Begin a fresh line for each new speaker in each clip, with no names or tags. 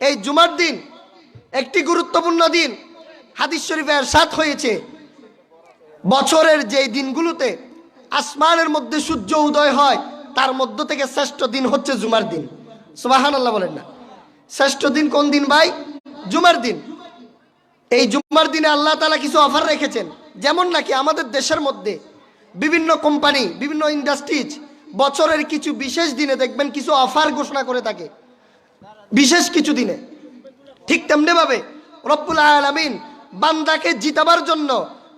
এই জুমার দিন একটি গুরুত্বপূর্ণ দিন। হাদিস শরীফে সাত হয়েছে। বছরের যে দিনগুলোতে আসমানের মধ্যে সূর্য উদয় হয়, তার মধ্য থেকে শ্রেষ্ঠ দিন হচ্ছে জুমার দিন। সুবাহান আল্লাহ বলেন না। শ্রেষ্ঠ দিন কোন দিন ভাই? জুমার দিন। এই জুমার দিনে আল্লাহ তালা কিছু অফার রেখেছেন। যেমন নাকি আমাদের দেশের মধ্যে বিভিন্ন কোম্পানি, বিভিন্ন ইন্ডাস্ট্রিজ বছরের কিছু বিশেষ দিনে দেখবেন কিছু অফার ঘোষণা করে থাকে। বিশেষ কিছু দিনে। ঠিক তেমনি ভাবে রব্বুল আলামিন বান্দাকে জিতাবার জন্য,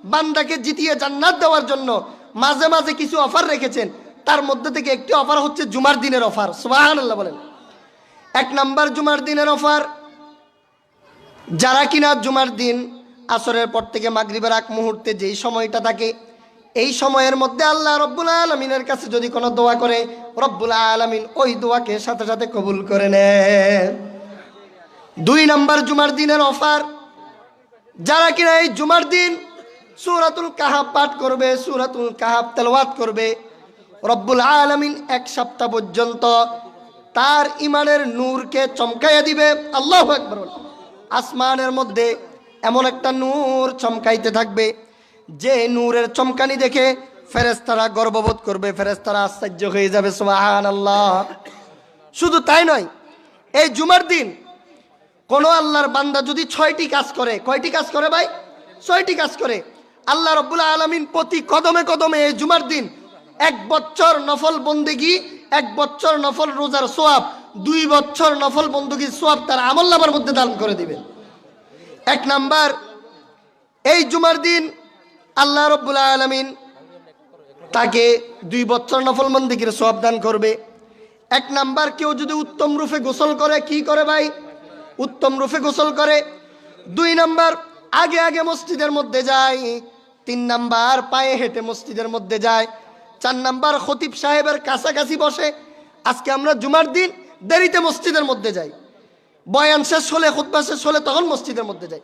বান্দাকে জিতিয়ে জান্নাত দেওয়ার জন্য মাঝে মাঝে কিছু অফার রেখেছেন। তার মধ্যে থেকে একটি অফার হচ্ছে জুমার দিনের অফার। সুবহানাল্লাহ বলেন। এক নাম্বার জুমার দিনের অফার, যারা কিনা জুমার দিন, আসরের পর থেকে মাগরিবের আগ মুহূর্তে যেই সময়টা থাকে এই সময়ের মধ্যে আল্লাহ রব্বুল আলমিনের কাছে যদি কোনো দোয়া করে, রব্বুল আলমিন ওই দোয়াকে সাথে সাথে কবুল করে নেন। দুই নাম্বার জুমার দিনের অফার, যারা কিনা এই জুমার দিন সুরাতুল কাহাব পাঠ করবে, সুরাতুল কাহাব তেলওয়াত করবে, রব্বুল আলমিন এক সপ্তাহ পর্যন্ত তার ইমানের নূরকে চমকাইয়া দিবে। আল্লাহ একবার আসমানের মধ্যে এমন একটা নূর চমকাইতে থাকবে যে নূরের চমকানি দেখে ফেরেস্তারা গর্ববোধ করবে ফেরেস্তারা আশ্চর্য হয়ে যাবে সোহান আল্লাহ শুধু তাই নয়, এই জুমার দিন কোনো আল্লাহর বান্দা যদি ছয়টি কাজ করে, কয়টি কাজ করে ভাই? ছয়টি কাজ করে। আল্লাহ রব্বুল আলমিন প্রতি কদমে কদমে এই জুমার দিন এক বছর নফল বন্দেগি, এক বছর নফল রোজার সোয়াব, দুই বছর নফল বন্দুকির সোয়াব তার আমল নামার মধ্যে দান করে দিবেন এক নাম্বার, এই জুমার দিন আল্লাহ রব্বুল আলমিন তাকে দুই বছর নফল বন্দিকির সোয়াব দান করবে। এক নাম্বার, কেউ যদি উত্তম রূপে গোসল করে, কি করে ভাই? উত্তম রূপে গোসল করে। দুই নাম্বার, আগে আগে মসজিদের মধ্যে যায়। তিন নাম্বার, পায়ে হেঁটে মসজিদের মধ্যে যায়। চার নাম্বার, খতিব সাহেবের কাছাকাছি বসে। আজকে আমরা জুমার দিন দেরিতে মসজিদের মধ্যে যাই। বয়ান শেষ হলে, খুতবা শেষ হলে তখন মসজিদের মধ্যে যাই।